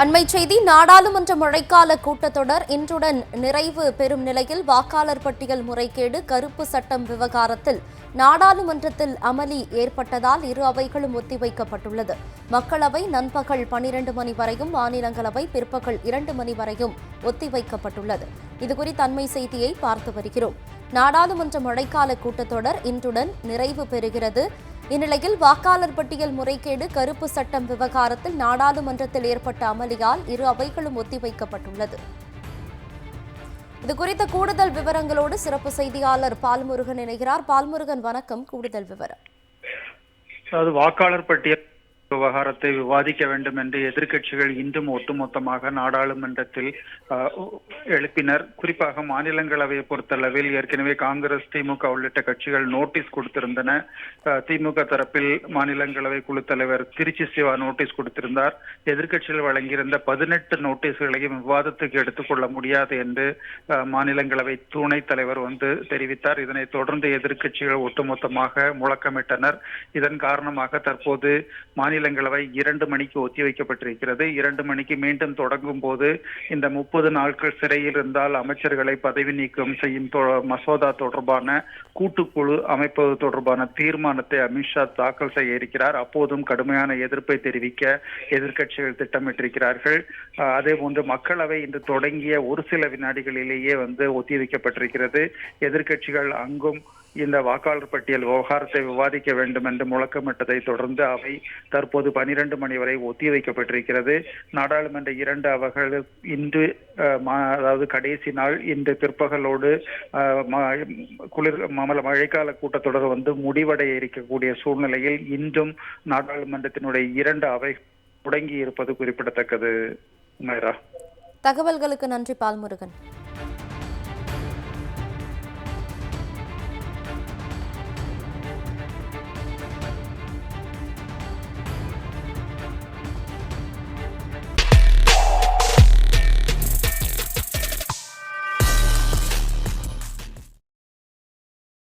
அண்மை செய்தி நாடாளுமன்ற மழைக்கால கூட்டத்தொடர் இன்றுடன் நிறைவு. பெறும் நிலையில் வாக்காளர் பட்டியல் முறைகேடு கருப்பு சட்டம் விவகாரத்தில் நாடாளுமன்றத்தில் அமளி ஏற்பட்டதால் இரு அவைகளும் ஒத்திவைக்கப்பட்டுள்ளது. மக்களவை நண்பகல் பனிரெண்டு மணி வரையும் மாநிலங்களவை பிற்பகல் இரண்டு மணி வரையும் ஒத்திவைக்கப்பட்டுள்ளது. இதுகுறித்த அண்மை செய்தியை பார்த்து வருகிறோம். நாடாளுமன்ற மழைக்கால கூட்டத்தொடர் இன்றுடன் நிறைவு பெறுகிறது. இந்நிலையில் வாக்காளர் பட்டியல் முறைகேடு கருப்பு சட்டம் விவகாரத்தில் நாடாளுமன்றத்தில் ஏற்பட்ட அமளியால் இரு அவைகளும் ஒத்திவைக்கப்பட்டுள்ளது. இது குறித்த கூடுதல் விவரங்களோடு சிறப்பு செய்தியாளர் பால்முருகன் இணைகிறார். பால்முருகன் வணக்கம். கூடுதல் விவரம். வாக்காளர் பட்டியல் விவகாரத்தை விவாதிக்க வேண்டும் என்று எதிர்க்கட்சிகள் இன்றும் ஒட்டுமொத்தமாக நாடாளுமன்றத்தில் எழுப்பினர். குறிப்பாக மாநிலங்களவையை பொறுத்தளவில் ஏற்கனவே காங்கிரஸ் திமுக உள்ளிட்ட கட்சிகள் நோட்டீஸ் கொடுத்திருந்தன. திமுக தரப்பில் மாநிலங்களவை குழு தலைவர் திருச்சி சிவா நோட்டீஸ் கொடுத்திருந்தார். எதிர்க்கட்சிகள் வழங்கியிருந்த பதினெட்டு நோட்டீஸ்களையும் விவாதத்துக்கு எடுத்துக்கொள்ள முடியாது என்று மாநிலங்களவை துணைத் தலைவர் வந்து தெரிவித்தார். இதனைத் தொடர்ந்து எதிர்க்கட்சிகள் ஒட்டுமொத்தமாக முழக்கமிட்டனர். இதன் காரணமாக தற்போது மாநில மாநிலங்களவை இரண்டு மணிக்கு ஒத்திவைக்கப்பட்டிருக்கிறது. இரண்டு மணிக்கு மீண்டும் தொடங்கும் போது இந்த முப்பது நாட்கள் சிறையில் இருந்தால் அமைச்சர்களை பதவி நீக்கம் செய்யும் மசோதா தொடர்பான கூட்டுக்குழு அமைப்பது தொடர்பான தீர்மானத்தை அமித்ஷா தாக்கல் செய்ய இருக்கிறார். அப்போதும் கடுமையான எதிர்ப்பை தெரிவிக்க எதிர்க்கட்சிகள் திட்டமிட்டிருக்கிறார்கள். அதே போன்று மக்களவை இன்று தொடங்கிய ஒரு சில வினாடிகளிலேயே வந்து ஒத்திவைக்கப்பட்டிருக்கிறது. எதிர்க்கட்சிகள் அங்கும் இந்த வாக்காளர் பட்டியல் விவகாரத்தை விவாதிக்க வேண்டும் என்று முழக்கமிட்டதை தொடர்ந்து அவை தற்போது பனிரெண்டு மணி வரை ஒத்திவைக்கப்பட்டிருக்கிறது நாடாளுமன்ற இரண்டு அவைகள் இன்று அதாவது கடைசி நாள் இன்று பிற்பகலோடு குளிர் மமல மழைக்கால கூட்டத்தொடர் வந்து முடிவடைய இருக்கக்கூடிய சூழ்நிலையில் இன்றும் நாடாளுமன்றத்தினுடைய இரண்டு அவை முடங்கி இருப்பது குறிப்பிடத்தக்கது. மேரா தகவல்களுக்கு நன்றி பால்முருகன்.